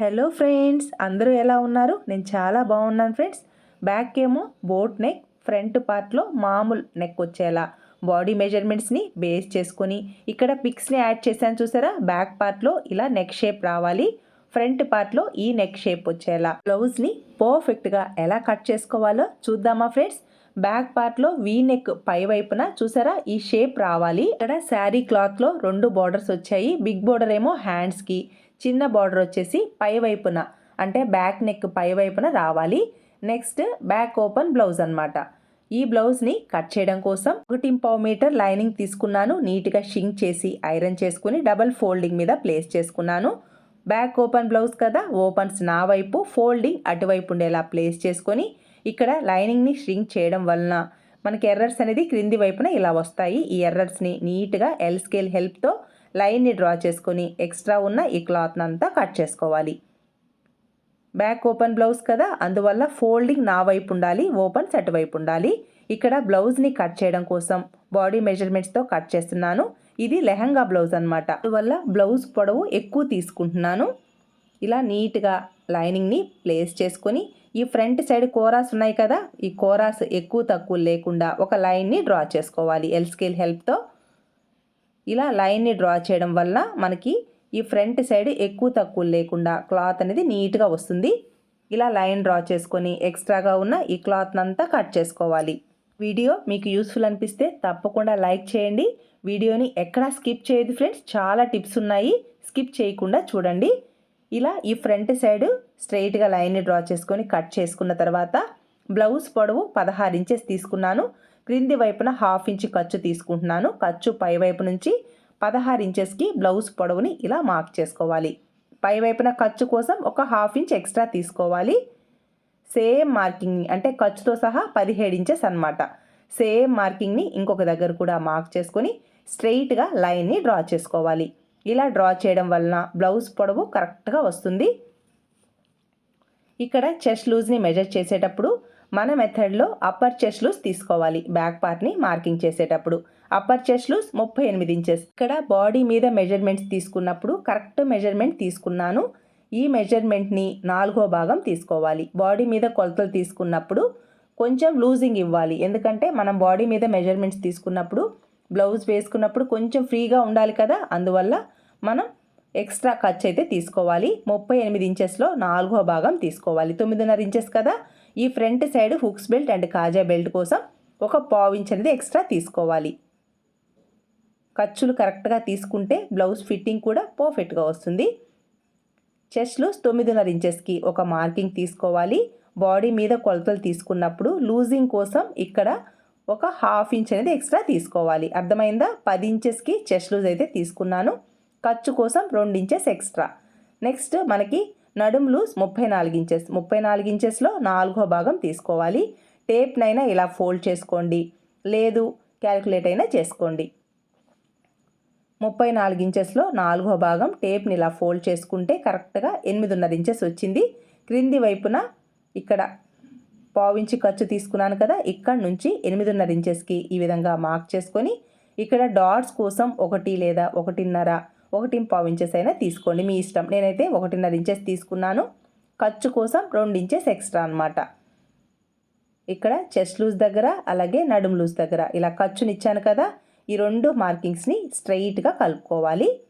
Hello friends అందరూ ఎలా ఉన్నారు? నేను చాలా బాగున్నాను ఫ్రెండ్స్. బ్యాక్ ఏమో బోట్ నెక్ ఫ్రంట్ పార్ట్లో మామూలు నెక్ వచ్చేలా. బాడీ మెజర్మెంట్స్ని బేస్ చేసుకొని ఇక్కడ పిక్స్ని యాడ్ చేశాను చూసారా? బ్యాక్ పార్ట్లో ఇలా నెక్ షేప్ రావాలి. ఫ్రంట్ పార్ట్లో ఈ నెక్ షేప్ వచ్చేలా. బ్లౌజ్ని పర్ఫెక్ట్గా ఎలా కట్ చేసుకోవాలో చూద్దామా ఫ్రెండ్స్? బ్యాక్ పార్ట్లో వీ నెక్ పై వైపున చూసారా? ఈ షేప్ రావాలి. ఇక్కడ శారీ క్లాత్లో రెండు బార్డర్స్ వచ్చాయి. బిగ్ బార్డర్ ఏమో హ్యాండ్స్కి. చిన్న బార్డర్ వచ్చేసి పై వైపున అంటే బ్యాక్ నెక్ పై వైపున రావాలి. నెక్స్ట్ బ్యాక్ ఓపెన్ బ్లౌజ్ అనమాట ఈ బ్లౌజ్ని కట్ చేయడం కోసం ఒకటి పావు మీటర్ లైనింగ్ తీసుకున్నాను. నీట్గా షింక్ చేసి ఐరన్ చేసుకుని డబల్ ఫోల్డింగ్ మీద ప్లేస్ చేసుకున్నాను. బ్యాక్ ఓపెన్ బ్లౌజ్ కదా ఓపెన్స్ నా వైపు ఫోల్డింగ్ అటువైపు ఉండేలా ప్లేస్ చేసుకొని ఇక్కడ లైనింగ్ని షింక్ చేయడం వలన మనకి ఎర్రర్స్ అనేది క్రింది వైపున ఇలా వస్తాయి. ఈ ఎర్రర్స్ని నీట్గా ఎల్ స్కేల్ హెల్ప్తో లైన్ని డ్రా చేసుకొని ఎక్స్ట్రా ఉన్న ఈ క్లాత్ని అంతా కట్ చేసుకోవాలి. బ్యాక్ ఓపెన్ బ్లౌజ్ కదా అందువల్ల ఫోల్డింగ్ నా వైపు ఉండాలి ఓపెన్ సెట్ వైపు ఉండాలి. ఇక్కడ బ్లౌజ్ని కట్ చేయడం కోసం బాడీ మెజర్మెంట్స్తో కట్ చేస్తున్నాను. ఇది లెహంగా బ్లౌజ్ అనమాట అందువల్ల బ్లౌజ్ పొడవు ఎక్కువ తీసుకుంటున్నాను. ఇలా నీట్గా లైనింగ్ని ప్లేస్ చేసుకొని ఈ ఫ్రంట్ సైడ్ కోరాస్ ఉన్నాయి కదా ఈ కోరాస్ ఎక్కువ తక్కువ లేకుండా ఒక లైన్ని డ్రా చేసుకోవాలి ఎల్ స్కేల్ హెల్ప్తో ఇలా లైన్ని డ్రా చేయడం వల్ల మనకి ఈ ఫ్రంట్ సైడ్ ఎక్కువ తక్కువ లేకుండా క్లాత్ అనేది నీట్గా వస్తుంది. ఇలా లైన్ డ్రా చేసుకొని ఎక్స్ట్రాగా ఉన్న ఈ క్లాత్ అంతా కట్ చేసుకోవాలి. వీడియో మీకు యూస్ఫుల్ అనిపిస్తే తప్పకుండా లైక్ చేయండి. వీడియోని ఎక్కడా స్కిప్ చేయదు ఫ్రెండ్స్ చాలా టిప్స్ ఉన్నాయి. స్కిప్ చేయకుండా చూడండి. ఇలా ఈ ఫ్రంట్ సైడ్ స్ట్రైట్గా లైన్ని డ్రా చేసుకొని కట్ చేసుకున్న తర్వాత బ్లౌజ్ పొడవు పదహారు ఇంచెస్ తీసుకున్నాను. క్రింది వైపున హాఫ్ ఇంచ్ ఖర్చు తీసుకుంటున్నాను. ఖర్చు పై వైపు నుంచి పదహారు ఇంచెస్కి బ్లౌజ్ పొడవుని ఇలా మార్క్ చేసుకోవాలి. పై వైపున ఖర్చు కోసం ఒక హాఫ్ ఇంచ్ ఎక్స్ట్రా తీసుకోవాలి. సేమ్ మార్కింగ్ అంటే ఖర్చుతో సహా పదిహేడు ఇంచెస్ అనమాట సేమ్ మార్కింగ్ని ఇంకొక దగ్గర కూడా మార్క్ చేసుకొని స్ట్రెయిట్గా లైన్ని డ్రా చేసుకోవాలి. ఇలా డ్రా చేయడం వలన బ్లౌజ్ పొడవు కరెక్ట్గా వస్తుంది. ఇక్కడ చెస్ట్ లూజ్ని మెజర్ చేసేటప్పుడు మన మెథడ్లో అప్పర్ చెస్ట్ లూస్ తీసుకోవాలి. బ్యాక్ పార్ట్ని మార్కింగ్ చేసేటప్పుడు. అప్పర్ చెస్ట్ లూస్ ముప్పై ఎనిమిది ఇంచెస్ ఇక్కడ బాడీ మీద మెజర్మెంట్స్ తీసుకున్నప్పుడు కరెక్ట్ మెజర్మెంట్ తీసుకున్నాను. ఈ మెజర్మెంట్ని నాలుగో భాగం తీసుకోవాలి. బాడీ మీద కొలతలు తీసుకున్నప్పుడు కొంచెం లూజింగ్ ఇవ్వాలి. ఎందుకంటే మనం బాడీ మీద మెజర్మెంట్స్ తీసుకున్నప్పుడు బ్లౌజ్ వేసుకున్నప్పుడు కొంచెం ఫ్రీగా ఉండాలి కదా. అందువల్ల మనం ఎక్స్ట్రా ఖర్చు అయితే తీసుకోవాలి. ముప్పై ఎనిమిది ఇంచెస్లో నాలుగో భాగం తీసుకోవాలి. తొమ్మిదిన్నర ఇంచెస్ కదా. ఈ front side hooks belt and kaja belt కోసం ఒక పావు అనేది ఎక్స్ట్రా తీసుకోవాలి. ఖర్చులు కరెక్ట్గా తీసుకుంటే బ్లౌజ్ ఫిట్టింగ్ కూడా పర్ఫెక్ట్గా వస్తుంది. చెస్ట్లో తొమ్మిదిన్నర ఇంచెస్కి ఒక మార్కింగ్ తీసుకోవాలి. బాడీ మీద కొలతలు తీసుకున్నప్పుడు లూజింగ్ కోసం ఇక్కడ ఒక హాఫ్ ఇంచ్ అనేది ఎక్స్ట్రా తీసుకోవాలి. అర్థమైందా? పది ఇంచెస్కి చెస్ట్ లూజ్ అయితే తీసుకున్నాను. ఖర్చు కోసం రెండు ఇంచెస్ ఎక్స్ట్రా. నెక్స్ట్ మనకి నడుము లూజ్ ముప్పై నాలుగు ఇంచెస్ ముప్పై నాలుగు ఇంచెస్లో నాలుగో భాగం తీసుకోవాలి. టేప్నైనా ఇలా ఫోల్డ్ చేసుకోండి. లేదు క్యాలిక్యులేట్ అయినా చేసుకోండి. ముప్పై నాలుగు ఇంచెస్లో నాలుగో భాగం టేప్ని ఇలా ఫోల్డ్ చేసుకుంటే కరెక్ట్గా ఎనిమిదిన్నర ఇంచెస్ వచ్చింది. క్రింది వైపున ఇక్కడ పావించి ఖర్చు తీసుకున్నాను కదా ఇక్కడ నుంచి ఎనిమిదిన్నర ఇంచెస్కి ఈ విధంగా మార్క్ చేసుకొని ఇక్కడ డాట్స్ కోసం ఒకటి లేదా ఒకటిన్నర ఒకటి పావు ఇంచెస్ అయినా తీసుకోండి. మీ ఇష్టం. నేనైతే ఒకటిన్నర ఇంచెస్ తీసుకున్నాను. ఖర్చు కోసం రెండు ఇంచెస్ ఎక్స్ట్రా అనమాట ఇక్కడ చెస్ట్ లూజ్ దగ్గర అలాగే నడుం లూజ్ దగ్గర. ఇలా ఖర్చునిచ్చాను కదా. ఈ రెండు మార్కింగ్స్ని స్ట్రైట్గా కలుపుకోవాలి.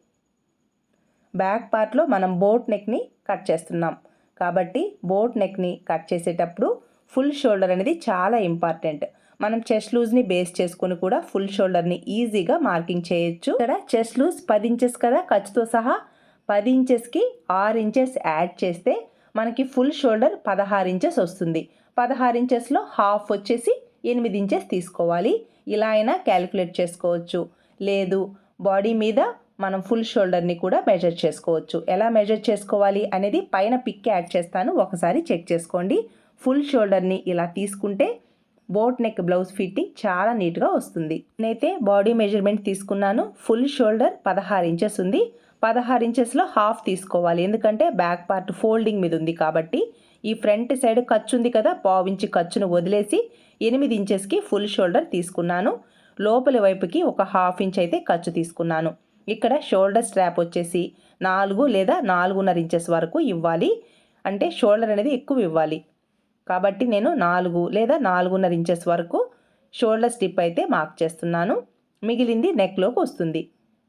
బ్యాక్ పార్ట్లో మనం బోట్ నెక్ని కట్ చేస్తున్నాం. కాబట్టి బోట్ నెక్ని కట్ చేసేటప్పుడు ఫుల్ షోల్డర్ అనేది చాలా ఇంపార్టెంట్. మనం చెస్ట్ లూజ్ని బేస్ చేసుకుని కూడా ఫుల్ షోల్డర్ని ఈజీగా మార్కింగ్ చేయొచ్చు. ఇక్కడ చెస్ట్ లూజ్ పది ఇంచెస్ కదా ఖర్చుతో సహా పది ఇంచెస్కి ఆరు ఇంచెస్ యాడ్ చేస్తే మనకి ఫుల్ షోల్డర్ పదహారు ఇంచెస్ వస్తుంది. పదహారు ఇంచెస్లో హాఫ్ వచ్చేసి ఎనిమిది ఇంచెస్ తీసుకోవాలి. ఇలా అయినా క్యాలిక్యులేట్ చేసుకోవచ్చు. లేదు బాడీ మీద మనం ఫుల్ షోల్డర్ని కూడా మెజర్ చేసుకోవచ్చు. ఎలా మెజర్ చేసుకోవాలి అనేది పైన పిక్ యాడ్ చేస్తాను. ఒకసారి చెక్ చేసుకోండి. ఫుల్ షోల్డర్ని ఇలా తీసుకుంటే బోట్ నెక్ బ్లౌజ్ ఫిట్టింగ్ చాలా నీట్గా వస్తుంది. నేనైతే బాడీ మెజర్మెంట్ తీసుకున్నాను. ఫుల్ షోల్డర్ పదహారు ఇంచెస్ ఉంది. పదహారు ఇంచెస్లో హాఫ్ తీసుకోవాలి. ఎందుకంటే బ్యాక్ పార్ట్ ఫోల్డింగ్ మీద ఉంది కాబట్టి. ఈ ఫ్రంట్ సైడ్ ఖర్చు ఉంది కదా పావించి ఖర్చును వదిలేసి ఎనిమిది ఇంచెస్కి ఫుల్ షోల్డర్ తీసుకున్నాను. లోపలి వైపుకి ఒక హాఫ్ ఇంచ్ అయితే ఖర్చు తీసుకున్నాను. ఇక్కడ షోల్డర్ స్ట్రాప్ వచ్చేసి నాలుగు లేదా నాలుగున్నర ఇంచెస్ వరకు ఇవ్వాలి. అంటే షోల్డర్ అనేది ఎక్కువ ఇవ్వాలి. కాబట్టి నేను నాలుగు లేదా నాలుగున్నర ఇంచెస్ వరకు షోల్డర్ స్టిప్ అయితే మార్క్ చేస్తున్నాను. మిగిలింది నెక్లోకి వస్తుంది.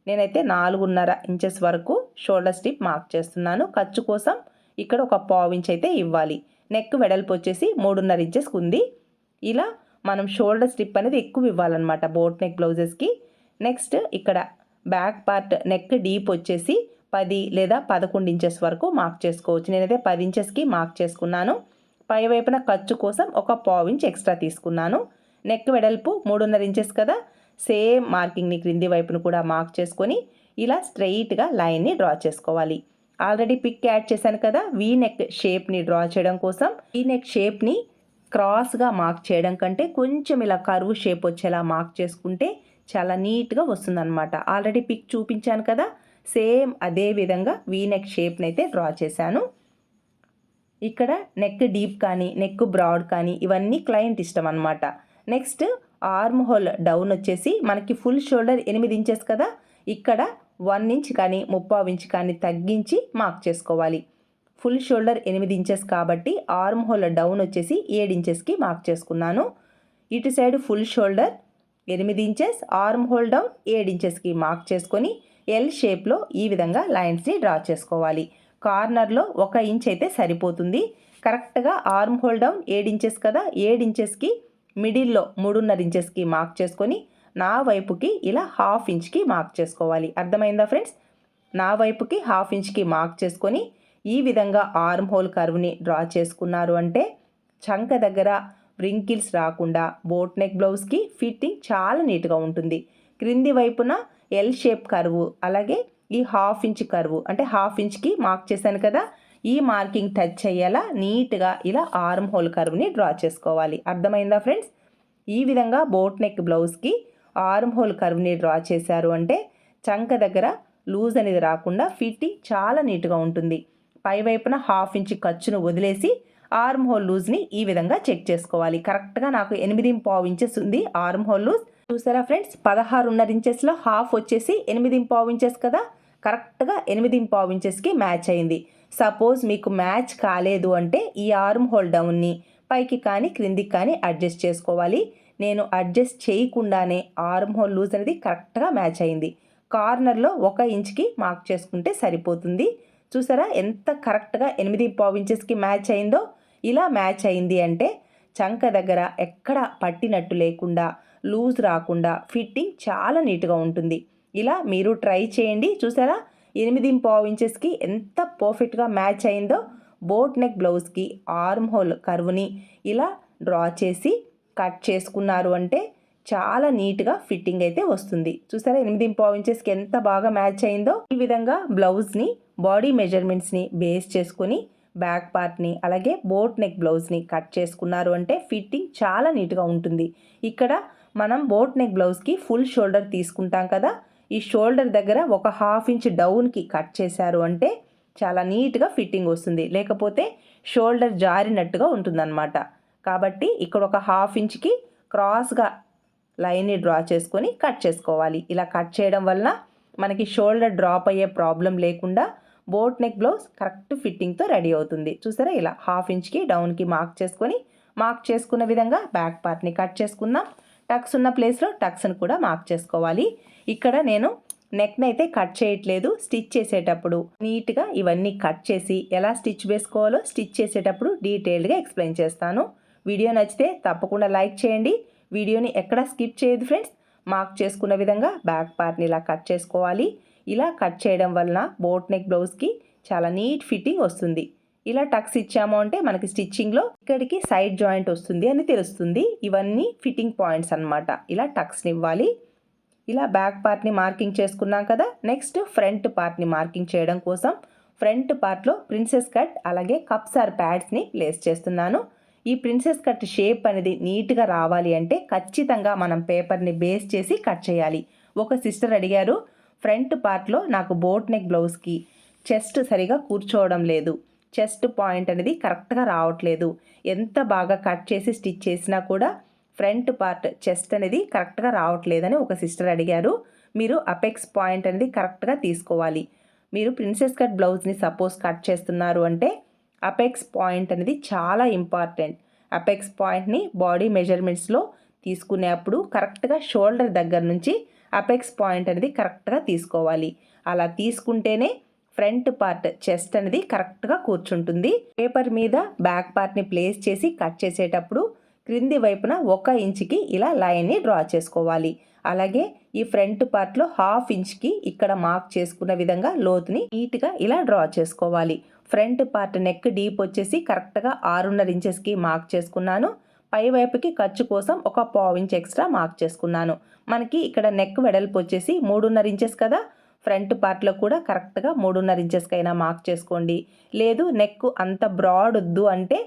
నేనైతే నాలుగున్నర ఇంచెస్ వరకు షోల్డర్ స్టిప్ మార్క్ చేస్తున్నాను. ఖర్చు కోసం ఇక్కడ ఒక పావు ఇంచ్ అయితే ఇవ్వాలి. నెక్ వెడల్పు వచ్చేసి మూడున్నర ఇంచెస్కి ఉంది. ఇలా మనం షోల్డర్ స్టిప్ అనేది ఎక్కువ ఇవ్వాలన్నమాట బోట్ నెక్ బ్లౌజెస్కి నెక్స్ట్ ఇక్కడ బ్యాక్ పార్ట్ నెక్ డీప్ వచ్చేసి పది లేదా పదకొండు ఇంచెస్ వరకు మార్క్ చేసుకోవచ్చు. నేనైతే పది ఇంచెస్కి మార్క్ చేసుకున్నాను. పై వైపున ఖర్చు కోసం ఒక పావు ఇంచ్ ఎక్స్ట్రా తీసుకున్నాను. నెక్ వెడల్పు మూడున్నర ఇంచెస్ కదా. సేమ్ మార్కింగ్ని క్రింది వైపును కూడా మార్క్ చేసుకొని ఇలా స్ట్రెయిట్గా లైన్ని డ్రా చేసుకోవాలి. ఆల్రెడీ పిక్ యాడ్ చేశాను కదా. వీ నెక్ షేప్ని డ్రా చేయడం కోసం. వీ నెక్ షేప్ని క్రాస్గా మార్క్ చేయడం కంటే కొంచెం ఇలా కరువు షేప్ వచ్చేలా మార్క్ చేసుకుంటే చాలా నీట్గా వస్తుందన్నమాట. ఆల్రెడీ పిక్ చూపించాను కదా. సేమ్ అదే విధంగా వీ నెక్ షేప్ని అయితే డ్రా చేశాను. ఇక్కడ నెక్ డీప్ కానీ నెక్ బ్రాడ్ కానీ ఇవన్నీ క్లయింట్ ఇష్టం అనమాట నెక్స్ట్ ఆర్మ్ హోల్ డౌన్ వచ్చేసి మనకి ఫుల్ షోల్డర్ ఎనిమిది ఇంచెస్ కదా? ఇక్కడ వన్ ఇంచ్ కానీ ముప్పావు ఇంచ్ కానీ తగ్గించి మార్క్ చేసుకోవాలి. ఫుల్ షోల్డర్ ఎనిమిది ఇంచెస్ కాబట్టి ఆర్మ్ హోల్ డౌన్ వచ్చేసి ఏడు ఇంచెస్కి మార్క్ చేసుకున్నాను. ఇటు సైడ్ ఫుల్ షోల్డర్ ఎనిమిది ఇంచెస్ ఆర్మ్ హోల్ డౌన్ ఏడు ఇంచెస్కి మార్క్ చేసుకొని ఎల్ షేప్లో ఈ విధంగా లైన్స్ని డ్రా చేసుకోవాలి. కార్నర్లో ఒక ఇంచ్ అయితే సరిపోతుంది. కరెక్ట్గా ఆర్మ్ హోల్ డౌన్ ఏడు ఇంచెస్ కదా ఏడు ఇంచెస్కి మిడిల్లో మూడున్నర ఇంచెస్కి మార్క్ చేసుకొని నా వైపుకి ఇలా హాఫ్ ఇంచ్కి మార్క్ చేసుకోవాలి. అర్థమైందా ఫ్రెండ్స్? నా వైపుకి హాఫ్ ఇంచ్కి మార్క్ చేసుకొని ఈ విధంగా ఆర్మ్ హోల్ కర్వ్ని డ్రా చేసుకున్నారు అంటే చంక దగ్గర వ్రింకిల్స్ రాకుండా బోట్ నెక్ బ్లౌజ్కి ఫిట్టింగ్ చాలా నీట్గా ఉంటుంది. క్రింది వైపున ఎల్ షేప్ కర్వ్ అలాగే ఈ హాఫ్ ఇంచ్ కర్వ్ అంటే హాఫ్ ఇంచ్కి మార్క్ చేశాను కదా ఈ మార్కింగ్ టచ్ అయ్యేలా నీట్గా ఇలా ఆర్మ్ హోల్ కర్వ్ని డ్రా చేసుకోవాలి. అర్థమైందా ఫ్రెండ్స్? ఈ విధంగా బోట్ నెక్ బ్లౌజ్కి ఆర్మ్ హోల్ కర్వ్ని డ్రా చేశారు అంటే చంక దగ్గర లూజ్ అనేది రాకుండా ఫిట్టింగ్ చాలా నీట్గా ఉంటుంది. పై వైపున హాఫ్ ఇంచ్ ఖర్చును వదిలేసి ఆర్మ్ హోల్ లూజ్ని ఈ విధంగా చెక్ చేసుకోవాలి. కరెక్ట్గా నాకు ఎనిమిది పావు ఇంచెస్ ఉంది ఆర్మ్ హోల్ లూజ్. చూసారా ఫ్రెండ్స్? పదహారున్నర ఇంచెస్లో హాఫ్ వచ్చేసి ఎనిమిది పావు ఇంచెస్ కదా? కరెక్ట్గా ఎనిమిది పావు ఇంచెస్కి మ్యాచ్ అయింది. సపోజ్ మీకు మ్యాచ్ కాలేదు అంటే ఈ ఆర్మ్ హోల్ డౌన్ని పైకి కానీ క్రిందికి కానీ అడ్జస్ట్ చేసుకోవాలి. నేను అడ్జస్ట్ చేయకుండానే ఆర్మ్ హోల్ లూజ్ అనేది కరెక్ట్గా మ్యాచ్ అయింది. కార్నర్లో ఒక ఇంచ్కి మార్క్ చేసుకుంటే సరిపోతుంది. చూసారా ఎంత కరెక్ట్గా ఎనిమిది పావు ఇంచెస్కి మ్యాచ్ అయిందో? ఇలా మ్యాచ్ అయింది అంటే చంక దగ్గర ఎక్కడ పట్టినట్టు లేకుండా లూజ్ రాకుండా ఫిట్టింగ్ చాలా నీట్గా ఉంటుంది. ఇలా మీరు ట్రై చేయండి. చూసారా? ఎనిమిది పావు ఇంచెస్కి ఎంత పర్ఫెక్ట్గా మ్యాచ్ అయిందో. బోట్ నెక్ బ్లౌజ్కి ఆర్మ్ హోల్ కర్వ్ని ఇలా డ్రా చేసి కట్ చేసుకున్నారు అంటే చాలా నీట్గా ఫిట్టింగ్ అయితే వస్తుంది. చూసారా? ఎనిమిది పావు ఇంచెస్కి ఎంత బాగా మ్యాచ్ అయిందో. ఈ విధంగా బ్లౌజ్ని బాడీ మెజర్మెంట్స్ని బేస్ చేసుకుని బ్యాక్ పార్ట్ని అలాగే బోట్ నెక్ బ్లౌజ్ని కట్ చేసుకున్నారు అంటే ఫిట్టింగ్ చాలా నీట్గా ఉంటుంది. ఇక్కడ మనం బోట్ నెక్ బ్లౌజ్కి ఫుల్ షోల్డర్ తీసుకుంటాం కదా. ఈ షోల్డర్ దగ్గర ఒక హాఫ్ ఇంచ్ డౌన్కి కట్ చేశారు అంటే చాలా నీట్గా ఫిట్టింగ్ వస్తుంది. లేకపోతే షోల్డర్ జారినట్టుగా ఉంటుందన్నమాట. కాబట్టి ఇక్కడ ఒక హాఫ్ ఇంచ్కి క్రాస్గా లైన్ని డ్రా చేసుకొని కట్ చేసుకోవాలి. ఇలా కట్ చేయడం వలన మనకి షోల్డర్ డ్రాప్ అయ్యే ప్రాబ్లం లేకుండా బోట్ నెక్ బ్లౌజ్ కరెక్ట్ ఫిట్టింగ్తో రెడీ అవుతుంది. చూసారా? ఇలా హాఫ్ ఇంచ్కి డౌన్కి మార్క్ చేసుకొని మార్క్ చేసుకున్న విధంగా బ్యాక్ పార్ట్ని కట్ చేసుకుందాం. టక్స్ ఉన్న ప్లేస్లో టక్స్ని కూడా మార్క్ చేసుకోవాలి. ఇక్కడ నేను నెక్ని అయితే కట్ చేయట్లేదు స్టిచ్ చేసేటప్పుడు నీట్గా ఇవన్నీ కట్ చేసి ఎలా స్టిచ్ వేసుకోవాలో స్టిచ్ చేసేటప్పుడు డీటెయిల్డ్గా ఎక్స్ప్లెయిన్ చేస్తాను. వీడియో నచ్చితే తప్పకుండా లైక్ చేయండి. వీడియోని ఎక్కడ స్కిప్ చేయదు ఫ్రెండ్స్ మార్క్ చేసుకున్న విధంగా బ్యాక్ పార్ట్ని ఇలా కట్ చేసుకోవాలి. ఇలా కట్ చేయడం వలన బోట్ నెక్ బ్లౌజ్కి చాలా నీట్ ఫిట్టింగ్ వస్తుంది. ఇలా టక్స్ ఇచ్చాము అంటే మనకి స్టిచ్చింగ్లో ఇక్కడికి సైడ్ జాయింట్ వస్తుంది అని తెలుస్తుంది. ఇవన్నీ ఫిట్టింగ్ పాయింట్స్ అనమాట ఇలా టక్స్ని ఇవ్వాలి. ఇలా బ్యాక్ పార్ట్ని మార్కింగ్ చేసుకున్నాం కదా నెక్స్ట్ ఫ్రంట్ పార్ట్ని మార్కింగ్ చేయడం కోసం ఫ్రంట్ పార్ట్లో ప్రిన్సెస్ కట్ అలాగే కప్స్ ఆర్ ప్యాడ్స్ని ప్లేస్ చేస్తున్నాను. ఈ ప్రిన్సెస్ కట్ షేప్ అనేది నీట్గా రావాలి అంటే ఖచ్చితంగా మనం పేపర్ని బేస్ చేసి కట్ చేయాలి. ఒక సిస్టర్ అడిగారు ఫ్రంట్ పార్ట్లో నాకు బోట్ నెక్ బ్లౌజ్కి చెస్ట్ సరిగా కూర్చోవడం లేదు. చెస్ట్ పాయింట్ అనేది కరెక్ట్గా రావట్లేదు. ఎంత బాగా కట్ చేసి స్టిచ్ చేసినా కూడా ఫ్రంట్ పార్ట్ చెస్ట్ అనేది కరెక్ట్గా రావట్లేదని ఒక సిస్టర్ అడిగారు. మీరు అపెక్స్ పాయింట్ అనేది కరెక్ట్గా తీసుకోవాలి. మీరు ప్రిన్సెస్ కట్ బ్లౌజ్ని సపోజ్ కట్ చేస్తున్నారు అంటే అపెక్స్ పాయింట్ అనేది చాలా ఇంపార్టెంట్. అపెక్స్ పాయింట్ని బాడీ మెజర్మెంట్స్లో తీసుకునేప్పుడు కరెక్ట్గా షోల్డర్ దగ్గర నుంచి అపెక్స్ పాయింట్ అనేది కరెక్ట్గా తీసుకోవాలి. అలా తీసుకుంటేనే ఫ్రంట్ పార్ట్ చెస్ట్ అనేది కరెక్ట్గా కూర్చుంటుంది. పేపర్ మీద బ్యాక్ పార్ట్ని ప్లేస్ చేసి కట్ చేసేటప్పుడు క్రింది వైపున ఒక ఇంచుకి ఇలా లైన్ని డ్రా చేసుకోవాలి. అలాగే ఈ ఫ్రంట్ పార్ట్లో హాఫ్ ఇంచ్కి ఇక్కడ మార్క్ చేసుకున్న విధంగా లోతుని నీట్గా ఇలా డ్రా చేసుకోవాలి. ఫ్రంట్ పార్ట్ నెక్ డీప్ వచ్చేసి కరెక్ట్గా ఆరున్నర ఇంచెస్కి మార్క్ చేసుకున్నాను. పై వైపుకి ఖర్చు కోసం ఒక పావు ఇంచ్ ఎక్స్ట్రా మార్క్ చేసుకున్నాను. మనకి ఇక్కడ నెక్ వెడల్పు వచ్చేసి మూడున్నర ఇంచెస్ కదా. ఫ్రంట్ పార్ట్లో కూడా కరెక్ట్గా మూడున్నర ఇంచెస్కైనా మార్క్ చేసుకోండి. లేదు నెక్ అంత బ్రాడ్ వద్దు అంటే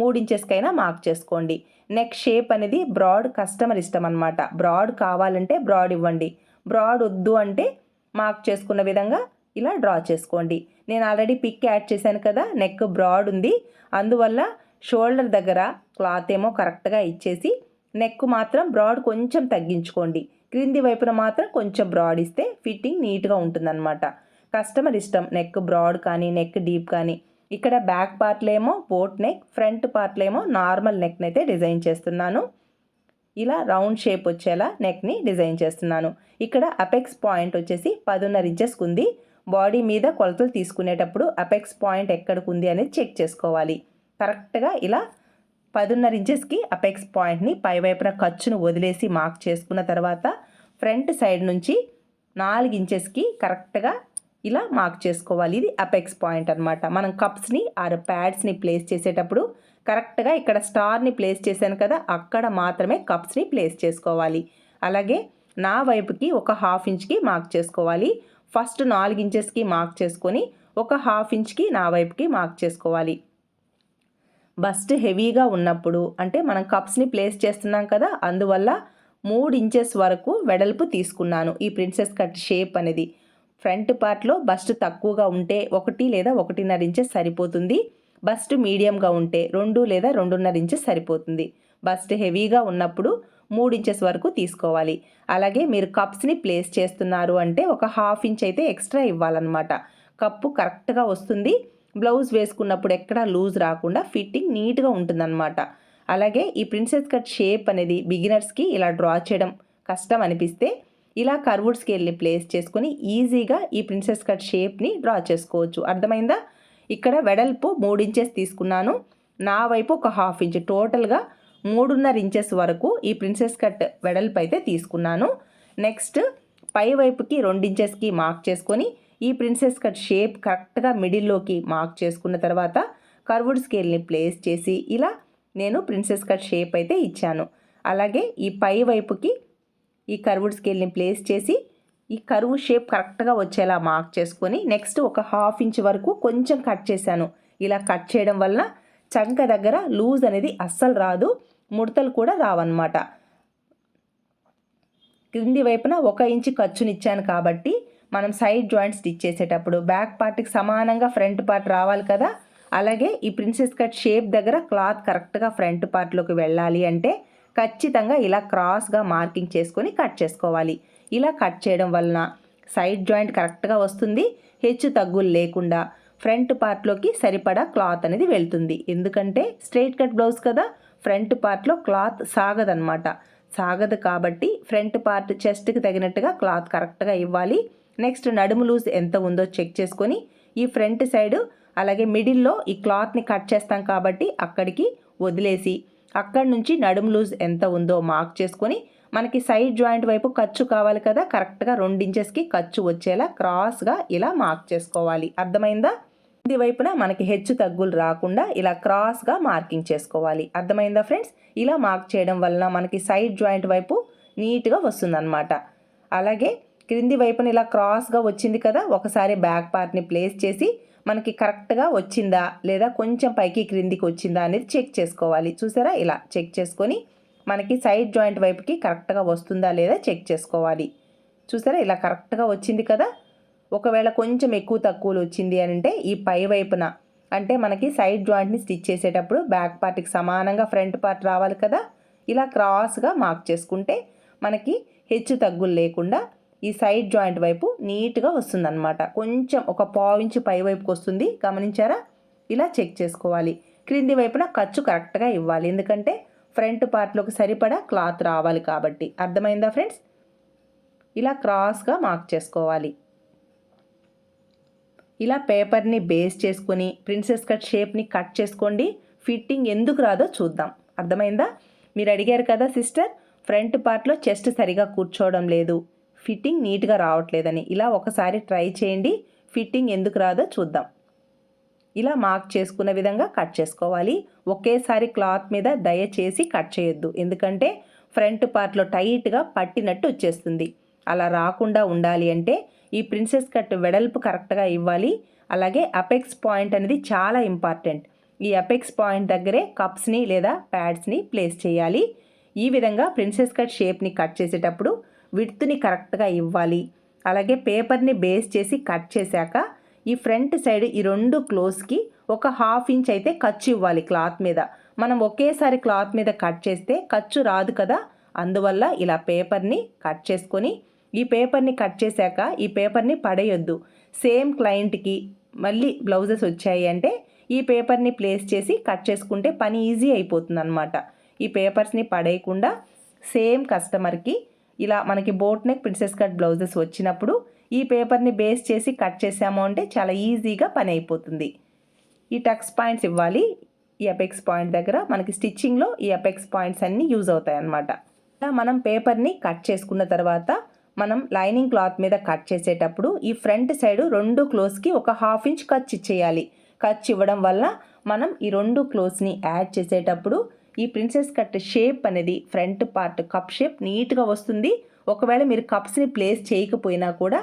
మూడించెస్కైనా మార్క్ చేసుకోండి. నెక్ షేప్ అనేది బ్రాడ్ కస్టమర్ ఇష్టం అనమాట బ్రాడ్ కావాలంటే బ్రాడ్ ఇవ్వండి. బ్రాడ్ వద్దు అంటే మార్క్ చేసుకున్న విధంగా ఇలా డ్రా చేసుకోండి. నేను ఆల్రెడీ పిక్ యాడ్ చేశాను కదా నెక్ బ్రాడ్ ఉంది. అందువల్ల షోల్డర్ దగ్గర క్లాత్ ఏమో కరెక్ట్గా ఇచ్చేసి నెక్ మాత్రం బ్రాడ్ కొంచెం తగ్గించుకోండి. క్రింది వైపున మాత్రం కొంచెం బ్రాడ్ ఇస్తే ఫిట్టింగ్ నీట్గా ఉంటుందన్నమాట. కస్టమర్ ఇష్టం నెక్ బ్రాడ్ కానీ నెక్ డీప్ కానీ. ఇక్కడ బ్యాక్ పార్ట్లో ఏమో బోట్ నెక్ ఫ్రంట్ పార్ట్లో ఏమో నార్మల్ నెక్ని అయితే డిజైన్ చేస్తున్నాను. ఇలా రౌండ్ షేప్ వచ్చేలా నెక్ని డిజైన్ చేస్తున్నాను. ఇక్కడ అపెక్స్ పాయింట్ వచ్చేసి పదున్నర ఇంచెస్కి ఉంది బాడీ మీద కొలతలు తీసుకునేటప్పుడు అపెక్స్ పాయింట్ ఎక్కడికి ఉంది అనేది చెక్ చేసుకోవాలి. కరెక్ట్గా ఇలా పదున్నర ఇంచెస్కి అపెక్స్ పాయింట్ని పైవైపున ఖర్చును వదిలేసి మార్క్ చేసుకున్న తర్వాత ఫ్రంట్ సైడ్ నుంచి నాలుగు ఇంచెస్కి కరెక్ట్గా ఇలా మార్క్ చేసుకోవాలి. ఇది అపెక్స్ పాయింట్ అనమాట మనం కప్స్ని ఆరు ప్యాడ్స్ని ప్లేస్ చేసేటప్పుడు కరెక్ట్గా ఇక్కడ స్టార్ని ప్లేస్ చేశాను కదా అక్కడ మాత్రమే కప్స్ని ప్లేస్ చేసుకోవాలి. అలాగే నా వైపుకి ఒక హాఫ్ ఇంచ్కి మార్క్ చేసుకోవాలి. ఫస్ట్ నాలుగు ఇంచెస్కి మార్క్ చేసుకొని ఒక హాఫ్ ఇంచ్కి నా వైపుకి మార్క్ చేసుకోవాలి. బస్ట్ హెవీగా ఉన్నప్పుడు అంటే మనం కప్స్ని ప్లేస్ చేస్తున్నాం కదా అందువల్ల మూడు ఇంచెస్ వరకు వెడల్పు తీసుకున్నాను. ఈ ప్రిన్సెస్ కట్ షేప్ అనేది. ఫ్రంట్ పార్ట్లో బస్ట్ తక్కువగా ఉంటే ఒకటి లేదా ఒకటిన్నర ఇంచెస్ సరిపోతుంది. బస్ట్ మీడియంగా ఉంటే రెండు లేదా రెండున్నర ఇంచెస్ సరిపోతుంది. బస్ట్ హెవీగా ఉన్నప్పుడు మూడు ఇంచెస్ వరకు తీసుకోవాలి. అలాగే మీరు కప్స్ని ప్లేస్ చేస్తున్నారు అంటే ఒక హాఫ్ ఇంచ్ అయితే ఎక్స్ట్రా ఇవ్వాలన్నమాట. కప్పు కరెక్ట్గా వస్తుంది. బ్లౌజ్ వేసుకున్నప్పుడు ఎక్కడా లూజ్ రాకుండా ఫిట్టింగ్ నీట్గా ఉంటుందన్నమాట. అలాగే ఈ ప్రిన్సెస్ కట్ షేప్ అనేది బిగినర్స్కి ఇలా డ్రా చేయడం కష్టం అనిపిస్తే ఇలా కర్వుడ్ స్కేల్ని ప్లేస్ చేసుకొని ఈజీగా ఈ ప్రిన్సెస్ కట్ షేప్ని డ్రా చేసుకోవచ్చు. అర్థమైందా? ఇక్కడ వెడల్పు మూడు ఇంచెస్ తీసుకున్నాను. నా వైపు ఒక హాఫ్ ఇంచ్. టోటల్గా మూడున్నర ఇంచెస్ వరకు ఈ ప్రిన్సెస్ కట్ వెడల్పు అయితే తీసుకున్నాను. నెక్స్ట్ పై వైపుకి రెండు ఇంచెస్కి మార్క్ చేసుకొని ఈ ప్రిన్సెస్ కట్ షేప్ కరెక్ట్గా మిడిల్లోకి మార్క్ చేసుకున్న తర్వాత కర్వుడ్ స్కేల్ని ప్లేస్ చేసి ఇలా నేను ప్రిన్సెస్ కట్ షేప్ అయితే ఇచ్చాను. అలాగే ఈ పై వైపుకి ఈ కర్వుడ్ స్కేల్ని ప్లేస్ చేసి ఈ కరువు షేప్ కరెక్ట్గా వచ్చేలా మార్క్ చేసుకొని నెక్స్ట్ ఒక హాఫ్ ఇంచ్ వరకు కొంచెం కట్ చేశాను. ఇలా కట్ చేయడం వల్ల చంక దగ్గర లూజ్ అనేది అస్సలు రాదు ముడతలు కూడా రావన్నమాట. క్రింది వైపున ఒక ఇంచు ఖర్చునిచ్చాను కాబట్టి మనం సైడ్ జాయింట్ స్టిచ్ చేసేటప్పుడు బ్యాక్ పార్ట్కి సమానంగా ఫ్రంట్ పార్ట్ రావాలి కదా? అలాగే ఈ ప్రిన్సెస్ కట్ షేప్ దగ్గర క్లాత్ కరెక్ట్గా ఫ్రంట్ పార్ట్లోకి వెళ్ళాలి అంటే ఖచ్చితంగా ఇలా క్రాస్గా మార్కింగ్ చేసుకొని కట్ చేసుకోవాలి. ఇలా కట్ చేయడం వలన సైడ్ జాయింట్ కరెక్ట్గా వస్తుంది హెచ్చు తగ్గులు లేకుండా ఫ్రంట్ పార్ట్లోకి సరిపడా క్లాత్ అనేది వెళ్తుంది. ఎందుకంటే స్ట్రైట్ కట్ బ్లౌజ్ కదా ఫ్రంట్ పార్ట్లో క్లాత్ సాగదనమాట. సాగదు కాబట్టి ఫ్రంట్ పార్ట్ చెస్ట్కి తగినట్టుగా క్లాత్ కరెక్ట్గా ఇవ్వాలి. నెక్స్ట్ నడుము లూజ్ ఎంత ఉందో చెక్ చేసుకొని ఈ ఫ్రంట్ సైడ్ అలాగే మిడిల్లో ఈ క్లాత్ని కట్ చేస్తాం కాబట్టి అక్కడికి వదిలేసి అక్కడి నుంచి నడుము లూజ్ ఎంత ఉందో మార్క్ చేసుకొని మనకి సైడ్ జాయింట్ వైపు ఖర్చు కావాలి కదా కరెక్ట్గా రెండించెస్కి ఖర్చు వచ్చేలా క్రాస్గా ఇలా మార్క్ చేసుకోవాలి. అర్థమైందా? ఇది వైపున మనకి హెచ్చు తగ్గులు రాకుండా ఇలా క్రాస్గా మార్కింగ్ చేసుకోవాలి. అర్థమైందా ఫ్రెండ్స్? ఇలా మార్క్ చేయడం వలన మనకి సైడ్ జాయింట్ వైపు నీట్గా వస్తుందన్నమాట. అలాగే క్రింది వైపున ఇలా క్రాస్గా వచ్చింది కదా ఒకసారి బ్యాక్ పార్ట్ని ప్లేస్ చేసి మనకి కరెక్ట్గా వచ్చిందా? లేదా కొంచెం పైకి క్రిందికి వచ్చిందా అనేది చెక్ చేసుకోవాలి. చూసారా? ఇలా చెక్ చేసుకొని మనకి సైడ్ జాయింట్ వైపుకి కరెక్ట్గా వస్తుందా లేదా చెక్ చేసుకోవాలి. చూసారా? ఇలా కరెక్ట్గా వచ్చింది కదా? ఒకవేళ కొంచెం ఎక్కువ తక్కువలు వచ్చింది అని అంటే ఈ పై వైపున. అంటే మనకి సైడ్ జాయింట్ని స్టిచ్ చేసేటప్పుడు బ్యాక్ పార్ట్కి సమానంగా ఫ్రంట్ పార్ట్ రావాలి కదా? ఇలా క్రాస్గా మార్క్ చేసుకుంటే మనకి హెచ్చు తగ్గులు లేకుండా ఈ సైడ్ జాయింట్ వైపు నీట్గా వస్తుందన్నమాట. కొంచెం ఒక పావు ఇంచు పై వైపుకి వస్తుంది. గమనించారా? ఇలా చెక్ చేసుకోవాలి. క్రింది వైపున ఖర్చు కరెక్ట్గా ఇవ్వాలి. ఎందుకంటే ఫ్రంట్ పార్ట్లోకి సరిపడా క్లాత్ రావాలి కాబట్టి. అర్థమైందా ఫ్రెండ్స్? ఇలా క్రాస్గా మార్క్ చేసుకోవాలి. ఇలా పేపర్ని బేస్ చేసుకొని ప్రిన్సెస్ కట్ షేప్ని కట్ చేసుకోండి. ఫిట్టింగ్ ఎందుకు రాదో చూద్దాం. అర్థమైందా? మీరు అడిగారు కదా సిస్టర్? ఫ్రంట్ పార్ట్లో చెస్ట్ సరిగా కూర్చోవడం లేదు. ఫిట్టింగ్ నీట్గా రావట్లేదని. ఇలా ఒకసారి ట్రై చేయండి. ఫిట్టింగ్ ఎందుకు రాదో చూద్దాం. ఇలా మార్క్ చేసుకున్న విధంగా కట్ చేసుకోవాలి. ఒకేసారి క్లాత్ మీద దయచేసి కట్ చేయొద్దు. ఎందుకంటే ఫ్రంట్ పార్ట్లో టైట్గా పట్టినట్టు వచ్చేస్తుంది. అలా రాకుండా ఉండాలి అంటే ఈ ప్రిన్సెస్ కట్ వెడల్పు కరెక్ట్గా ఇవ్వాలి. అలాగే అపెక్స్ పాయింట్ అనేది చాలా ఇంపార్టెంట్. ఈ అపెక్స్ పాయింట్ దగ్గరే కప్స్ని లేదా ప్యాడ్స్ని ప్లేస్ చేయాలి. ఈ విధంగా ప్రిన్సెస్ కట్ షేప్ని కట్ చేసేటప్పుడు విడ్త్ని కరెక్ట్గా ఇవ్వాలి. అలాగే పేపర్ని బేస్ చేసి కట్ చేశాక ఈ ఫ్రంట్ సైడ్ ఈ రెండు క్లోజ్కి ఒక హాఫ్ ఇంచ్ అయితే ఖర్చు ఇవ్వాలి క్లాత్ మీద. మనం ఒకేసారి క్లాత్ మీద కట్ చేస్తే ఖర్చు రాదు కదా? అందువల్ల ఇలా పేపర్ని కట్ చేసుకొని ఈ పేపర్ని కట్ చేశాక ఈ పేపర్ని పడేయొద్దు. సేమ్ క్లయింట్కి మళ్ళీ బ్లౌజెస్ వచ్చాయి అంటే ఈ పేపర్ని ప్లేస్ చేసి కట్ చేసుకుంటే పని ఈజీ అయిపోతుంది అనమాట ఈ పేపర్స్ని పడేయకుండా సేమ్ కస్టమర్కి ఇలా మనకి boat neck princess cut blouses వచ్చినప్పుడు ఈ పేపర్ని బేస్ చేసి కట్ చేసాము అంటే చాలా ఈజీగా పని అయిపోతుంది. ఈ టక్స్ పాయింట్స్ ఇవ్వాలి. ఈ అపెక్స్ పాయింట్ దగ్గర మనకి స్టిచ్చింగ్లో ఈ అపెక్స్ పాయింట్స్ అన్నీ యూజ్ అవుతాయి అన్నమాట. ఇలా మనం పేపర్ని కట్ చేసుకున్న తర్వాత మనం లైనింగ్ క్లాత్ మీద కట్ చేసేటప్పుడు ఈ ఫ్రంట్ సైడ్ రెండు క్లోజ్కి ఒక హాఫ్ ఇంచ్ ఖర్చు ఇచ్చేయాలి. ఖర్చు ఇవ్వడం వల్ల మనం ఈ రెండు క్లోజ్ని యాడ్ చేసేటప్పుడు ఈ ప్రిన్సెస్ కట్ షేప్ అనేది ఫ్రంట్ పార్ట్ కప్ షేప్ నీట్గా వస్తుంది. ఒకవేళ మీరు కప్స్ని ప్లేస్ చేయకపోయినా కూడా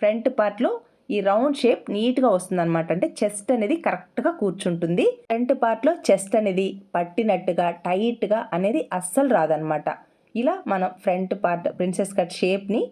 ఫ్రంట్ పార్ట్లో ఈ రౌండ్ షేప్ నీట్గా వస్తుంది అనమాట అంటే చెస్ట్ అనేది కరెక్ట్గా కూర్చుంటుంది. ఫ్రంట్ పార్ట్లో చెస్ట్ అనేది పట్టినట్టుగా టైట్గా అనేది అస్సలు రాదనమాట ఇలా మనం ఫ్రంట్ పార్ట్ ప్రిన్సెస్ కట్ షేప్ని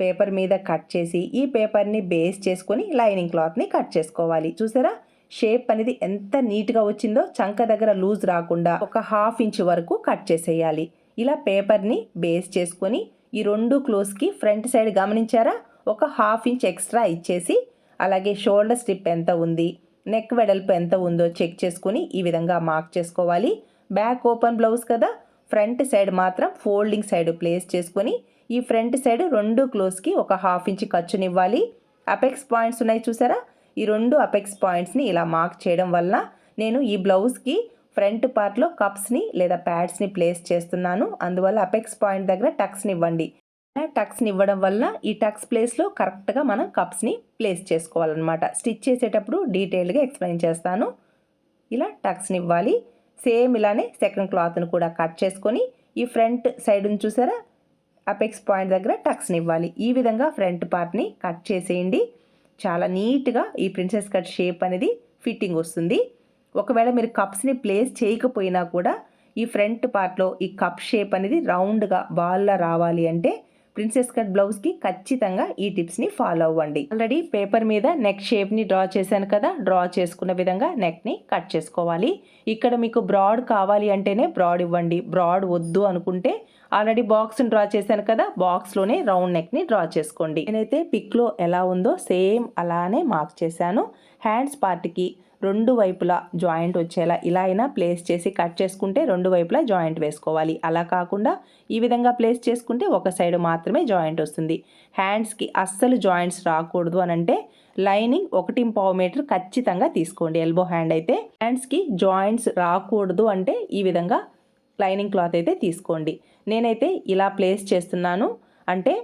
పేపర్ మీద కట్ చేసి ఈ పేపర్ని బేస్ చేసుకొని లైనింగ్ క్లాత్ని కట్ చేసుకోవాలి. చూసారా? షేప్ అనేది ఎంత నీట్గా వచ్చిందో చంక దగ్గర లూజ్ రాకుండా ఒక హాఫ్ ఇంచ్ వరకు కట్ చేసేయాలి. ఇలా పేపర్ని బేస్ చేసుకొని ఈ రెండు క్లోజ్కి ఫ్రంట్ సైడ్ గమనించారా? ఒక హాఫ్ ఇంచ్ ఎక్స్ట్రా ఇచ్చేసి అలాగే షోల్డర్ స్ట్రిప్ ఎంత ఉంది నెక్ వెడల్పు ఎంత ఉందో చెక్ చేసుకుని ఈ విధంగా మార్క్ చేసుకోవాలి. బ్యాక్ ఓపెన్ బ్లౌజ్ కదా ఫ్రంట్ సైడ్ మాత్రం ఫోల్డింగ్ సైడ్ ప్లేస్ చేసుకొని ఈ ఫ్రంట్ సైడ్ రెండు క్లోజ్కి ఒక హాఫ్ ఇంచ్ ఖర్చునివ్వాలి. అపెక్స్ పాయింట్స్ ఉన్నాయి చూసారా? ఈ రెండు అపెక్స్ పాయింట్స్ని ఇలా మార్క్ చేయడం వల్ల నేను ఈ బ్లౌజ్కి ఫ్రంట్ పార్ట్లో కప్స్ని లేదా ప్యాడ్స్ని ప్లేస్ చేస్తున్నాను. అందువల్ల అపెక్స్ పాయింట్ దగ్గర టక్స్ని ఇవ్వండి. టక్స్ని ఇవ్వడం వల్ల ఈ టక్స్ ప్లేస్లో కరెక్ట్గా మనం కప్స్ని ప్లేస్ చేసుకోవాలన్నమాట. స్టిచ్ చేసేటప్పుడు డీటెయిల్గా ఎక్స్ప్లెయిన్ చేస్తాను. ఇలా టక్స్ని ఇవ్వాలి. సేమ్ ఇలానే సెకండ్ క్లాత్ను కూడా కట్ చేసుకొని ఈ ఫ్రంట్ సైడ్ని చూసారా? అపెక్స్ పాయింట్ దగ్గర టక్స్ని ఇవ్వాలి. ఈ విధంగా ఫ్రంట్ పార్ట్ని కట్ చేసేయండి. చాలా నీట్గా ఈ ప్రిన్సెస్ కట్ షేప్ అనేది ఫిట్టింగ్ వస్తుంది. ఒకవేళ మీరు కప్స్ని ప్లేస్ చేయకపోయినా కూడా ఈ ఫ్రంట్ పార్ట్లో ఈ కప్ షేప్ అనేది రౌండ్గా బాల్లా రావాలి అంటే ప్రిన్సెస్ కట్ బ్లౌజ్కి ఖచ్చితంగా ఈ టిప్స్ని ఫాలో అవ్వండి. ఆల్రెడీ పేపర్ మీద నెక్ షేప్ని డ్రా చేశాను కదా డ్రా చేసుకున్న విధంగా నెక్ని కట్ చేసుకోవాలి. ఇక్కడ మీకు బ్రాడ్ కావాలి అంటేనే బ్రాడ్ ఇవ్వండి. బ్రాడ్ వద్దు అనుకుంటే ఆల్రెడీ బాక్స్ని డ్రా చేశాను కదా బాక్స్లోనే రౌండ్ నెక్ని డ్రా చేసుకోండి. నేనైతే పిక్లో ఎలా ఉందో సేమ్ అలానే మార్క్ చేశాను. హ్యాండ్స్ పార్ట్కి రెండు వైపులా జాయింట్ వచ్చేలా ఇలా అయినా ప్లేస్ చేసి కట్ చేసుకుంటే రెండు వైపులా జాయింట్ వేసుకోవాలి. అలా కాకుండా ఈ విధంగా ప్లేస్ చేసుకుంటే ఒక సైడ్ మాత్రమే జాయింట్ వస్తుంది. హ్యాండ్స్కి అస్సలు జాయింట్స్ రాకూడదు అని అంటే లైనింగ్ ఒకటి పావు మీటర్ ఖచ్చితంగా తీసుకోండి. ఎల్బో హ్యాండ్ అయితే హ్యాండ్స్కి జాయింట్స్ రాకూడదు అంటే ఈ విధంగా లైనింగ్ క్లాత్ అయితే తీసుకోండి. నేనైతే ఇలా ప్లేస్ చేస్తున్నాను అంటే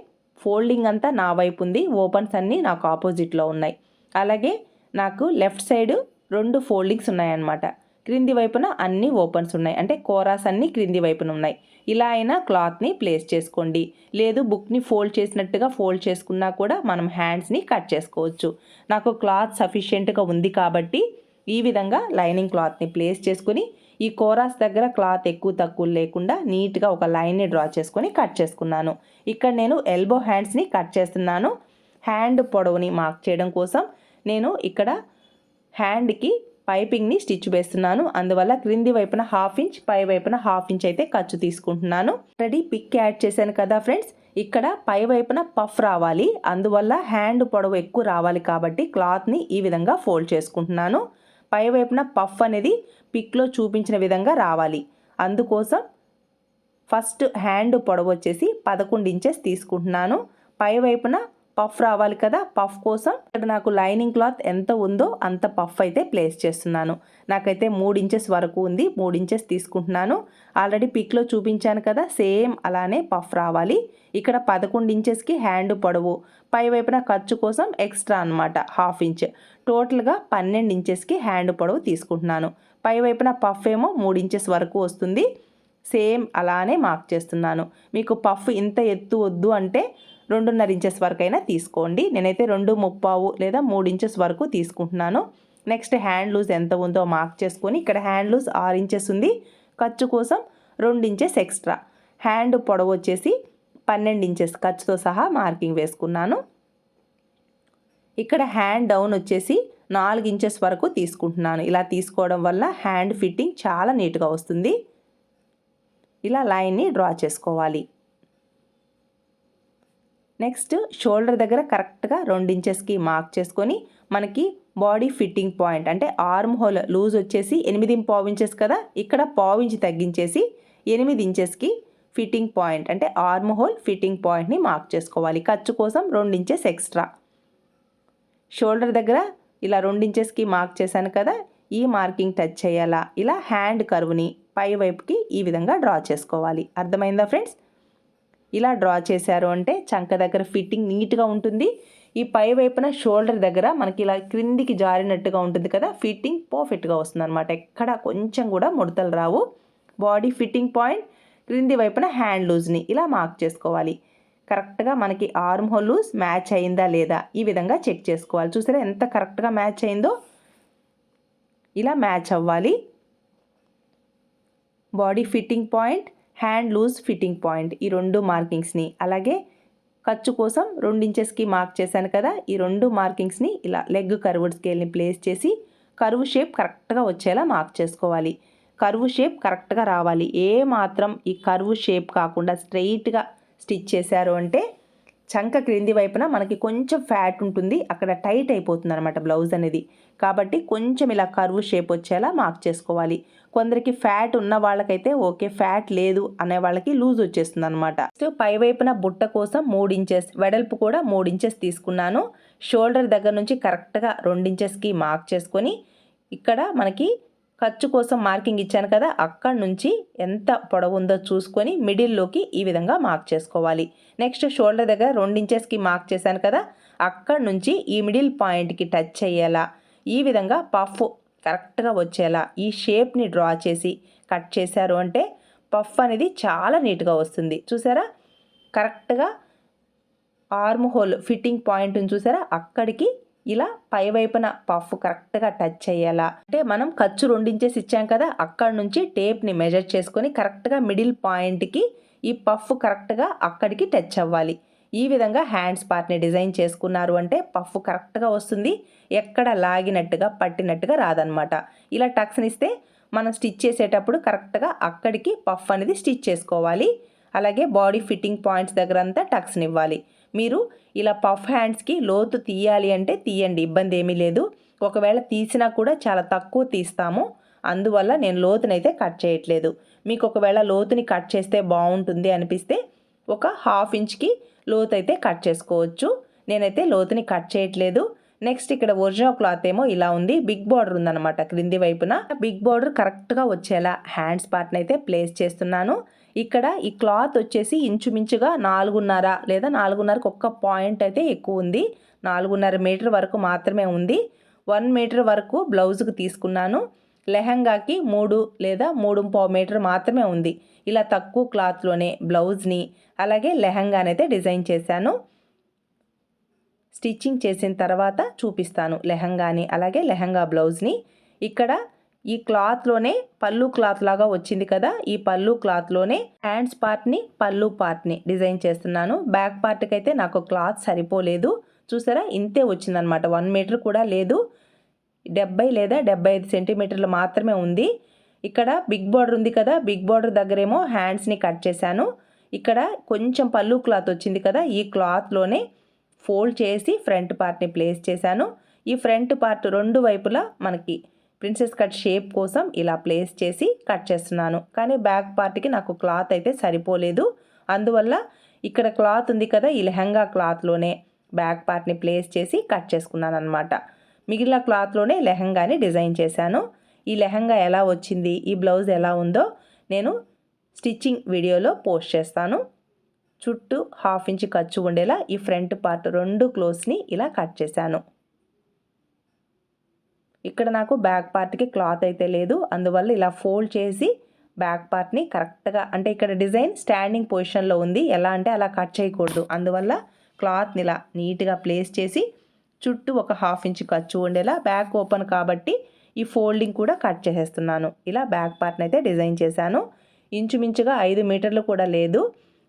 ఫోల్డింగ్ అంతా నా వైపు ఉంది. ఓపెన్స్ అన్నీ నాకు ఆపోజిట్లో ఉన్నాయి. అలాగే నాకు లెఫ్ట్ సైడ్ రెండు ఫోల్డింగ్స్ ఉన్నాయన్నమాట. క్రింది వైపున అన్ని ఓపెన్స్ ఉన్నాయి. అంటే కోరాస్ అన్నీ క్రింది వైపున ఉన్నాయి. ఇలా అయినా క్లాత్ని ప్లేస్ చేసుకోండి. లేదు బుక్ని ఫోల్డ్ చేసినట్టుగా ఫోల్డ్ చేసుకున్నా కూడా మనం హ్యాండ్స్ని కట్ చేసుకోవచ్చు. నాకు క్లాత్ సఫిషియెంట్గా ఉంది కాబట్టి ఈ విధంగా లైనింగ్ క్లాత్ని ప్లేస్ చేసుకుని ఈ కోరాస్ దగ్గర క్లాత్ ఎక్కువ తక్కువ లేకుండా నీట్గా ఒక లైన్ని డ్రా చేసుకొని కట్ చేసుకున్నాను. ఇక్కడ నేను ఎల్బో హ్యాండ్స్ని కట్ చేస్తున్నాను. హ్యాండ్ పొడవుని మార్క్ చేయడం కోసం నేను ఇక్కడ హ్యాండ్కి పైపింగ్ని స్టిచ్ వేస్తున్నాను. అందువల్ల క్రింది వైపున హాఫ్ ఇంచ్ పై వైపున హాఫ్ ఇంచ్ అయితే ఖర్చు తీసుకుంటున్నాను. రెడీ పిక్ యాడ్ చేశాను కదా ఫ్రెండ్స్ ఇక్కడ పై వైపున పఫ్ రావాలి. అందువల్ల హ్యాండ్ పొడవు ఎక్కువ రావాలి కాబట్టి క్లాత్ని ఈ విధంగా ఫోల్డ్ చేసుకుంటున్నాను. పై వైపున పఫ్ అనేది పిక్లో చూపించిన విధంగా రావాలి. అందుకోసం ఫస్ట్ హ్యాండ్ పొడవు వచ్చేసి పదకొండు ఇంచెస్ తీసుకుంటున్నాను. పై వైపున పఫ్ రావాలి కదా పఫ్ కోసం ఇక్కడ నాకు లైనింగ్ క్లాత్ ఎంత ఉందో అంత పఫ్ అయితే ప్లేస్ చేస్తున్నాను. నాకైతే మూడు ఇంచెస్ వరకు ఉంది మూడు ఇంచెస్ తీసుకుంటున్నాను. ఆల్రెడీ పిక్లో చూపించాను కదా సేమ్ అలానే పఫ్ రావాలి. ఇక్కడ పదకొండు ఇంచెస్కి హ్యాండ్ పొడవు పై వైపున ఖర్చు కోసం ఎక్స్ట్రా అనమాట హాఫ్ ఇంచ్. టోటల్గా పన్నెండు ఇంచెస్కి హ్యాండ్ పొడవు తీసుకుంటున్నాను. పై వైపున పఫ్ ఏమో మూడు ఇంచెస్ వరకు వస్తుంది. సేమ్ అలానే మార్క్ చేస్తున్నాను. మీకు పఫ్ ఇంత ఎత్తు వద్దు అంటే రెండున్నర ఇంచెస్ వరకు అయినా తీసుకోండి. నేనైతే రెండు ముప్పావు లేదా మూడు ఇంచెస్ వరకు తీసుకుంటున్నాను. నెక్స్ట్ హ్యాండ్ లూజ్ ఎంత ఉందో మార్క్ చేసుకొని ఇక్కడ హ్యాండ్ లూజ్ ఆరు ఇంచెస్ ఉంది. ఖర్చు కోసం రెండు ఇంచెస్ ఎక్స్ట్రా. హ్యాండ్ పొడవు వచ్చేసి పన్నెండు ఇంచెస్ ఖర్చుతో సహా మార్కింగ్ వేసుకున్నాను. ఇక్కడ హ్యాండ్ డౌన్ వచ్చేసి నాలుగు ఇంచెస్ వరకు తీసుకుంటున్నాను. ఇలా తీసుకోవడం వల్ల హ్యాండ్ ఫిట్టింగ్ చాలా నీట్గా వస్తుంది. ఇలా లైన్ని డ్రా చేసుకోవాలి. నెక్స్ట్ షోల్డర్ దగ్గర కరెక్ట్గా రెండు ఇంచెస్కి మార్క్ చేసుకొని మనకి బాడీ ఫిట్టింగ్ పాయింట్ అంటే ఆర్మ్ హోల్ లూజ్ వచ్చేసి ఎనిమిది పావు ఇంచెస్ కదా ఇక్కడ పావు ఇంచ్ తగ్గించేసి ఎనిమిది ఇంచెస్కి ఫిట్టింగ్ పాయింట్ అంటే ఆర్మ్ హోల్ ఫిట్టింగ్ పాయింట్ని మార్క్ చేసుకోవాలి. ఖర్చు కోసం రెండు ఇంచెస్ ఎక్స్ట్రా. షోల్డర్ దగ్గర ఇలా రెండు ఇంచెస్కి మార్క్ చేశాను కదా ఈ మార్కింగ్ టచ్ చేయాలా? ఇలా హ్యాండ్ కర్వ్ని పై వైపుకి ఈ విధంగా డ్రా చేసుకోవాలి. అర్థమైందా ఫ్రెండ్స్? ఇలా డ్రా చేశారు అంటే చంక దగ్గర ఫిట్టింగ్ నీట్గా ఉంటుంది. ఈ పై వైపున షోల్డర్ దగ్గర మనకి ఇలా క్రిందికి జారినట్టుగా ఉంటుంది కదా ఫిట్టింగ్ పర్ఫెక్ట్గా వస్తుంది అనమాట ఎక్కడ కొంచెం కూడా ముడతలు రావు. బాడీ ఫిట్టింగ్ పాయింట్ క్రింది వైపున హ్యాండ్ లూజ్ని ఇలా మార్క్ చేసుకోవాలి. కరెక్ట్గా మనకి ఆర్మ్ హోల్ లూజ్ మ్యాచ్ అయిందా లేదా ఈ విధంగా చెక్ చేసుకోవాలి. చూసారా ఎంత కరెక్ట్గా మ్యాచ్ అయిందో? ఇలా మ్యాచ్ అవ్వాలి. Body fitting point hand loose fitting point. ఈ రెండు మార్కింగ్స్ని అలాగే ఖర్చు కోసం రెండించెస్కి మార్క్ చేశాను కదా ఈ రెండు మార్కింగ్స్ని ఇలా లెగ్ కర్వ్డ్ స్కేల్ని ప్లేస్ చేసి కరువు షేప్ కరెక్ట్గా వచ్చేలా మార్క్ చేసుకోవాలి. కరువు షేప్ కరెక్ట్గా రావాలి. ఏ మాత్రం ఈ కరువు షేప్ కాకుండా స్ట్రెయిట్గా స్టిచ్ చేశారు అంటే చంక క్రింది వైపున మనకి కొంచెం ఫ్యాట్ ఉంటుంది అక్కడ టైట్ అయిపోతుంది అనమాట బ్లౌజ్ అనేది. కాబట్టి కొంచెం ఇలా కర్వ్ షేప్ వచ్చేలా మార్క్ చేసుకోవాలి. కొందరికి ఫ్యాట్ ఉన్న వాళ్ళకైతే ఓకే ఫ్యాట్ లేదు అనే వాళ్ళకి లూజ్ వచ్చేస్తుంది అనమాట పై వైపున బుట్ట కోసం మూడు ఇంచెస్ వెడల్పు కూడా మూడు ఇంచెస్ తీసుకున్నాను. షోల్డర్ దగ్గర నుంచి కరెక్ట్గా రెండు ఇంచెస్కి మార్క్ చేసుకొని ఇక్కడ మనకి ఖర్చు కోసం మార్కింగ్ ఇచ్చాను కదా అక్కడ నుంచి ఎంత పొడవు ఉందో చూసుకొని మిడిల్లోకి ఈ విధంగా మార్క్ చేసుకోవాలి. నెక్స్ట్ షోల్డర్ దగ్గర రెండు ఇంచెస్కి మార్క్ చేశాను కదా అక్కడ నుంచి ఈ మిడిల్ పాయింట్కి టచ్ అయ్యేలా ఈ విధంగా పఫ్ కరెక్ట్గా వచ్చేలా ఈ షేప్ని డ్రా చేసి కట్ చేశారు అంటే పఫ్ అనేది చాలా నీట్గా వస్తుంది. చూసారా? కరెక్ట్గా ఆర్మ్ హోల్ ఫిట్టింగ్ పాయింట్ని చూసారా? అక్కడికి ఇలా పై వైపున పఫ్ కరెక్ట్గా టచ్ అయ్యేలా. అంటే మనం ఖర్చు రెండించేసి ఇచ్చాం కదా అక్కడ నుంచి టేప్ని మెజర్ చేసుకొని కరెక్ట్గా మిడిల్ పాయింట్కి ఈ పఫ్ కరెక్ట్గా అక్కడికి టచ్ అవ్వాలి. ఈ విధంగా హ్యాండ్స్ పార్ట్ని డిజైన్ చేసుకున్నారు అంటే పఫ్ కరెక్ట్గా వస్తుంది. ఎక్కడ లాగినట్టుగా పట్టినట్టుగా రాదనమాట ఇలా టక్స్ని ఇస్తే మనం స్టిచ్ చేసేటప్పుడు కరెక్ట్గా అక్కడికి పఫ్ అనేది స్టిచ్ చేసుకోవాలి. అలాగే బాడీ ఫిట్టింగ్ పాయింట్స్ దగ్గర అంతా టక్స్ని ఇవ్వాలి. మీరు ఇలా పఫ్ హ్యాండ్స్కి లోతు తీయాలి అంటే తీయండి ఇబ్బంది ఏమీ లేదు. ఒకవేళ తీసినా కూడా చాలా తక్కువ తీస్తాము. అందువల్ల నేను లోతునైతే కట్ చేయట్లేదు. మీకు ఒకవేళ లోతుని కట్ చేస్తే బాగుంటుంది అనిపిస్తే ఒక హాఫ్ ఇంచ్కి లోతు అయితే కట్ చేసుకోవచ్చు. నేనైతే లోతుని కట్ చేయట్లేదు. నెక్స్ట్ ఇక్కడ ఒరిజినల్ క్లాత్ ఏమో ఇలా ఉంది. బిగ్ బార్డర్ ఉందన్నమాట క్రింది వైపున. బిగ్ బార్డర్ కరెక్ట్గా వచ్చేలా హ్యాండ్స్ పార్ట్ని అయితే ప్లేస్ చేస్తున్నాను. ఇక్కడ ఈ క్లాత్ వచ్చేసి ఇంచుమించుగా నాలుగున్నర లేదా నాలుగున్నరకు ఒక్క పాయింట్ అయితే ఎక్కువ ఉంది. నాలుగున్నర మీటర్ వరకు మాత్రమే ఉంది. వన్ మీటర్ వరకు బ్లౌజ్కి తీసుకున్నాను. లెహంగాకి మూడు లేదా మూడు పావు మీటర్ మాత్రమే ఉంది. ఇలా తక్కువ క్లాత్లోనే బ్లౌజ్ని అలాగే లెహంగానైతే డిజైన్ చేశాను. స్టిచ్చింగ్ చేసిన తర్వాత చూపిస్తాను లెహంగాని అలాగే లెహంగా బ్లౌజ్ని ఇక్కడ ఈ క్లాత్లోనే పళ్ళు క్లాత్ లాగా వచ్చింది కదా ఈ పళ్ళు క్లాత్లోనే హ్యాండ్స్ పార్ట్ని పళ్ళు పార్ట్ని డిజైన్ చేస్తున్నాను. బ్యాక్ పార్ట్కి అయితే నాకు క్లాత్ సరిపోలేదు. చూసారా? ఇంతే వచ్చిందనమాట వన్ మీటర్ కూడా లేదు. డెబ్బై లేదా డెబ్బై ఐదు సెంటీమీటర్లు మాత్రమే ఉంది. ఇక్కడ బిగ్ బార్డర్ ఉంది కదా బిగ్ బార్డర్ దగ్గరేమో హ్యాండ్స్ని కట్ చేశాను. ఇక్కడ కొంచెం పళ్ళు క్లాత్ వచ్చింది కదా ఈ క్లాత్లోనే ఫోల్డ్ చేసి ఫ్రంట్ పార్ట్ని ప్లేస్ చేశాను. ఈ ఫ్రంట్ పార్ట్ రెండు వైపులా మనకి ప్రిన్సెస్ కట్ షేప్ కోసం ఇలా ప్లేస్ చేసి కట్ చేస్తున్నాను. కానీ బ్యాక్ పార్ట్కి నాకు క్లాత్ అయితే సరిపోలేదు. అందువల్ల ఇక్కడ క్లాత్ ఉంది కదా ఈ లెహంగా క్లాత్లోనే బ్యాక్ పార్ట్ని ప్లేస్ చేసి కట్ చేసుకున్నాను అనమాట మిగిలిన క్లాత్లోనే లెహంగాని డిజైన్ చేశాను. ఈ లెహంగా ఎలా వచ్చింది? ఈ బ్లౌజ్ ఎలా ఉందో నేను స్టిచ్చింగ్ వీడియోలో పోస్ట్ చేస్తాను. చుట్టూ హాఫ్ ఇంచ్ ఖర్చు ఉండేలా ఈ ఫ్రంట్ పార్ట్ రెండు క్లోత్స్ని ఇలా కట్ చేశాను. ఇక్కడ నాకు బ్యాక్ పార్ట్కి క్లాత్ అయితే లేదు. అందువల్ల ఇలా ఫోల్డ్ చేసి బ్యాక్ పార్ట్ని కరెక్ట్గా అంటే ఇక్కడ డిజైన్ స్టాండింగ్ పొజిషన్లో ఉంది. ఎలా అంటే అలా కట్ చేయకూడదు. అందువల్ల క్లాత్ని ఇలా నీట్గా ప్లేస్ చేసి చుట్టూ ఒక హాఫ్ ఇంచ్ ఖర్చు ఉండేలా బ్యాక్ ఓపెన్ కాబట్టి ఈ ఫోల్డింగ్ కూడా కట్ చేసేస్తున్నాను. ఇలా బ్యాక్ పార్ట్ని అయితే డిజైన్ చేశాను. ఇంచుమించుగా ఐదు మీటర్లు కూడా లేదు.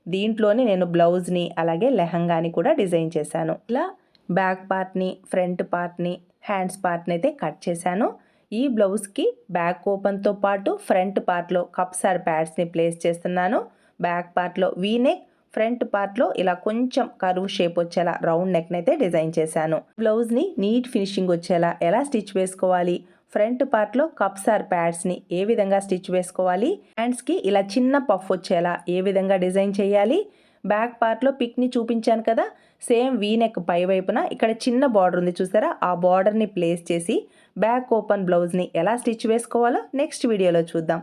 దీంట్లోనే నేను బ్లౌజ్ని అలాగే లెహంగాని కూడా డిజైన్ చేశాను. ఇలా బ్యాక్ పార్ట్ని ఫ్రంట్ పార్ట్ని హ్యాండ్స్ పార్ట్ని అయితే కట్ చేశాను. ఈ బ్లౌజ్కి బ్యాక్ ఓపెన్తో పాటు ఫ్రంట్ పార్ట్లో కప్స్ ఆర్ ప్యాడ్స్ని ప్లేస్ చేస్తున్నాను. బ్యాక్ పార్ట్లో వీ నెక్ ఫ్రంట్ పార్ట్లో ఇలా కొంచెం కరువు షేప్ వచ్చేలా రౌండ్ నెక్ని అయితే డిజైన్ చేశాను. బ్లౌజ్ని నీట్ ఫినిషింగ్ వచ్చేలా ఎలా స్టిచ్ వేసుకోవాలి? ఫ్రంట్ పార్ట్లో కప్స్ ఆర్ ప్యాడ్స్ని ఏ విధంగా స్టిచ్ వేసుకోవాలి? హ్యాండ్స్కి ఇలా చిన్న పఫ్ వచ్చేలా ఏ విధంగా డిజైన్ చేయాలి? బ్యాక్ పార్ట్లో పిక్ని చూపించాను కదా సేమ్ వీ నెక్ పై వైపున ఇక్కడ చిన్న బార్డర్ ఉంది చూసారా? ఆ బార్డర్ని ప్లేస్ చేసి బ్యాక్ ఓపెన్ బ్లౌజ్ని ఎలా స్టిచ్ వేసుకోవాలో నెక్స్ట్ వీడియోలో చూద్దాం.